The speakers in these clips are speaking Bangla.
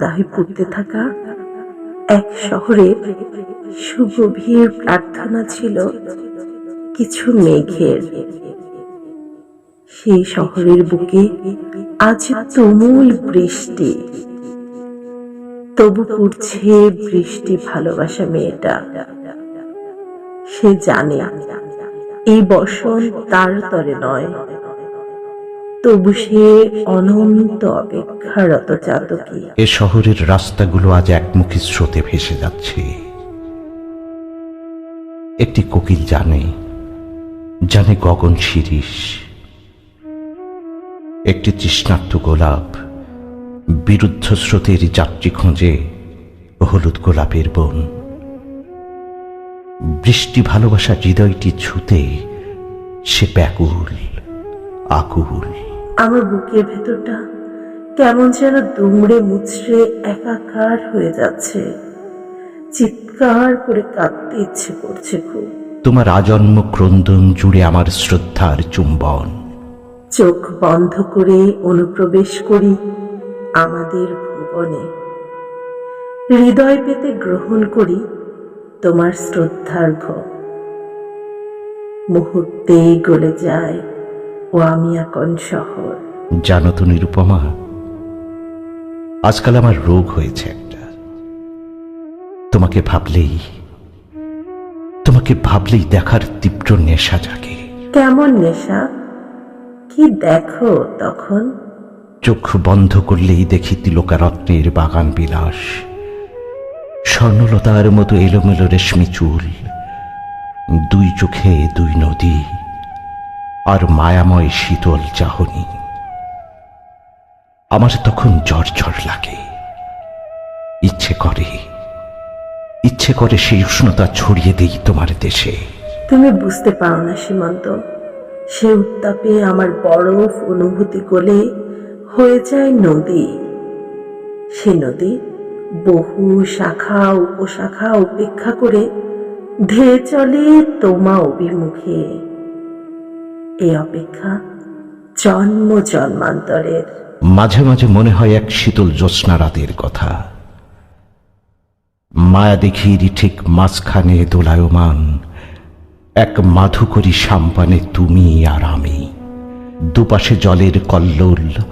দাহে পুড়তে থাকা এক শহরের সুগভীর প্রার্থনা ছিল কিছু মেঘের। সেই শহরের বুকে আজ তুমুল বৃষ্টি। তবু পড়ছে বৃষ্টি ভালোবাসা মেয়েটা। সে জানে, এই বসন তার তরে নয়। তবু সে অনন্ত অপেক্ষারত চাতকী। এ শহরের রাস্তাগুলো আজ একমুখী স্রোতে ভেসে যাচ্ছে। একটি কোকিল জানে জানে গগন শিরিষ। একটি তৃষ্ণার্ত গোলাপ বিরুদ্ধ স্রোতের যাত্রী খোঁজে হলুদ গোলাপের বন। বৃষ্টি ভালোবাসা হৃদয়টি ছুতে সে ব্যাকুল, আকুল। আমার বুকের ভেতরটা কেমন যেন দুমড়ে মুচড়ে একাকার হয়ে যাচ্ছে। চিৎকার করে কাঁদতে ইচ্ছে করছে খুব। তোমার আজন্ম ক্রন্দন জুড়ে আমার শ্রদ্ধার চুম্বন। চোখ বন্ধ করে অনুপ্রবেশ করি আমাদের ভুবনে। হৃদয় পেতে গ্রহণ করি তোমার শ্রদ্ধার্ঘ মুহূর্তে গলে যায় ও আমি এখন শহর? জানো তো নিরুপমা আজকাল আমার রোগ হয়েছে একটা। তোমাকে ভাবলেই তোমাকে ভাবলেই দেখার তীব্র নেশা জাগে। কেমন নেশা? কি দেখো তখন? চোখ বন্ধ করলেই দেখি তিলকারত্নের বাগান বিলাস। স্বর্ণলতার মতো এলোমেলো রেশমি চুল। দুই চোখে দুই নদী। আর মায়াময় শীতল চাহনি। আমার তখন জ্বর জ্বর লাগে। ইচ্ছে করে ইচ্ছে করে সেই উষ্ণতা ছড়িয়ে দেই তোমার দেশে। তুমি বুঝতে পারো না, সীমান্ত। সে উত্তাপে আমার বরফ অনুভূতি গলে হয়ে যায় নদী। সে নদী বহু শাখা, উপশাখা উপেক্ষা করে ধেয়ে চলে তোমা অভিমুখে। এই অপেক্ষা জন্ম জন্মান্তরের। মাঝে মাঝে মনে হয় এক শীতল জ্যোৎস্না রাতের কথা। মায়া দেখির ঠিক মাঝখানে দোলায়মান এক মাধুকরী সাম্পানে তুমি আর আমি। দুপাশে জলের কল্লোল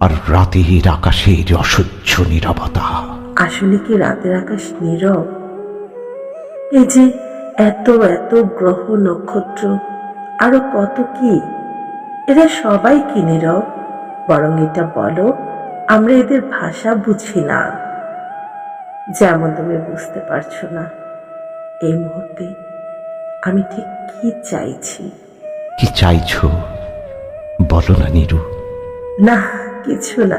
আর রাতের আকাশের অসহ্য নীরবতা। আসলে কি রাতের আকাশ নীরব? এই যে এত এত গ্রহ নক্ষত্র আরও কত কি? এরা সবাই কি নীরব বরং এটা বলো আমরা এদের ভাষা বুঝি না। যেমন তুমি বুঝতে পারছ না এই মুহূর্তে আমি ঠিক কি চাইছি? কি চাইছো? বলো না নিরু। না কিছু না।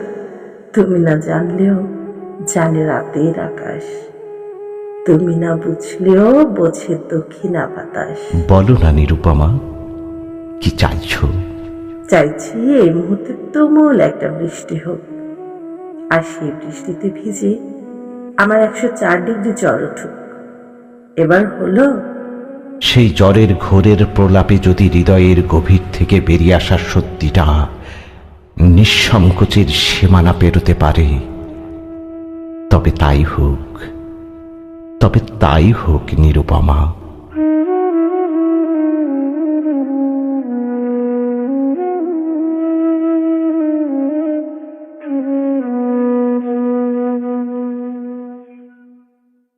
তুমি না জানলেও জানে রাতের আকাশ। তুমি না বুঝলেও বোঝে দক্ষিণা বাতাস বলো না নিরুপমা। কি চাইছো? চাইছি এই মুহূর্তে তুমুল একটা বৃষ্টি হোক। আর সেই বৃষ্টিতে ভিজে আমার একশো চার ডিগ্রি জ্বর উঠুক। এবার হলো সেই জ্বরের ঘোরের প্রলাপে যদি হৃদয়ের গভীর থেকে বেরিয়ে আসার সত্যিটা নিঃসংকোচের সীমানা পেরোতে পারে তবে তাই হোক তবে তাই হোক নিরুপমা।